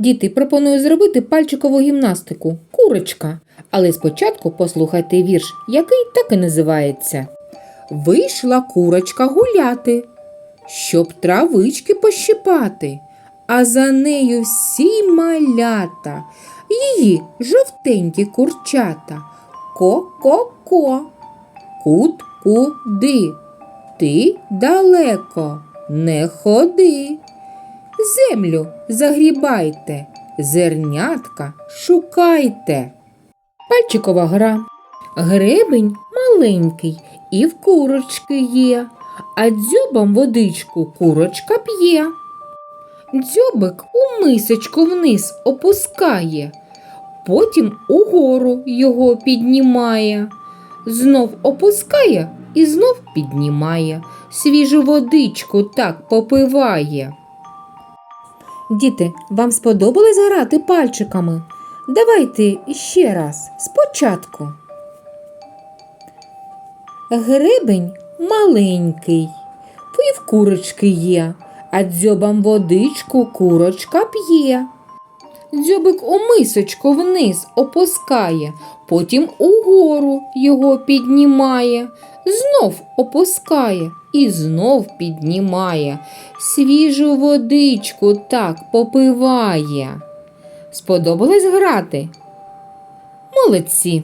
Діти, пропоную зробити пальчикову гімнастику курочка. Але спочатку послухайте вірш, який так і називається. Вийшла курочка гуляти, щоб травички пощипати, а за нею всі малята, її жовтенькі курчата. Ко-ко-ко, кут-куди, ти далеко не ходи. Землю загрібайте, зернятка шукайте. Пальчикова гра. Гребень маленький і в курочки є, а дзьобом водичку курочка п'є. Дзьобик у мисочку вниз опускає, потім угору його піднімає, знов опускає і знов піднімає, свіжу водичку так попиває. Діти, вам сподобалось грати пальчиками? Давайте ще раз спочатку. Гребень маленький, і в курочки є, а дзьобом водичку курочка п'є. Дзьобик у мисочку вниз опускає, потім угору його піднімає, знов опускає і знов піднімає, свіжу водичку так попиває. Сподобалось грати? Молодці!